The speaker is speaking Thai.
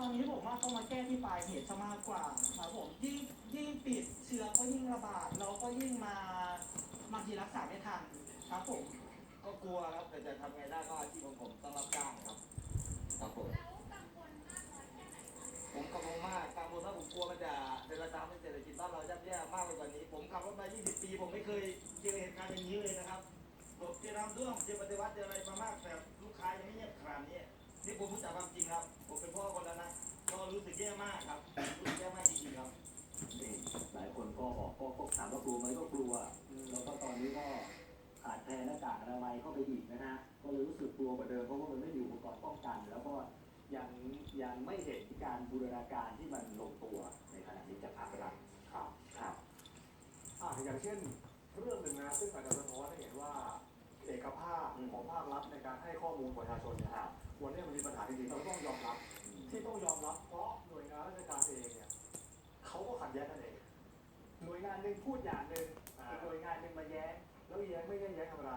ตอนนี้ผมว่าเขามาแก้ที่ปลายเหตุซะมากกว่าครับผมยิ่งยิ่งปิดเชื้อก็ยิ่งระบาดแล้วก็ยิ่งมาบางทีรักษาไม่ทันครับผมก็กลัวครับแต่จะทำไงได้ก็อาชีพของผมต้องรับจ้างครับครับผมแล้วกังวลมกน้อยแค่ไหนคะผมกังวลมากกังวลว่าผมกลัวมันจะเดินระดับเศรษฐกิจบ้านเราย่ำแย่มากไปกว่านี้ ผมขับรถมา 20 ปี ผมไม่เคยเจอเหตุการณ์อย่างนี้เลยนะครับผมเจอน้ำท่วมเจอปฏิวัติเจออะไรมามากแต่ลูกค้ายังไม่เงียบขนาดนี้นี่ผมรู้จักความจริงครับ ผมเป็น ก็บอกก็ก็ถามว่ากลัวไหมก็กลัว แล้วก็ตอนนี้ก็ขาดแคลนหน้ากากอนามัยเข้าไปอีกนะฮะ ก็เลยรู้สึกกลัวกว่าเดิมเพราะว่ามันไม่มีอุปกรณ์ป้องกัน แล้วก็ยังยังไม่เห็นการบูรณาการที่มันลงตัวในขณะนี้จากภาครัฐครับ ครับอะอย่างเช่นเรื่องหนึ่งนะซึ่งอาจจะสะท้อนให้เห็นว่าเอกภาพของภาครัฐในการให้ข้อมูลประชาชนเนี่ย งานหนึ่งพูดอย่างหนึ่งอีกหน่วยงานหนึ่งมาแย้งแล้วแย้งไม่ใช่แย้งธรรมดา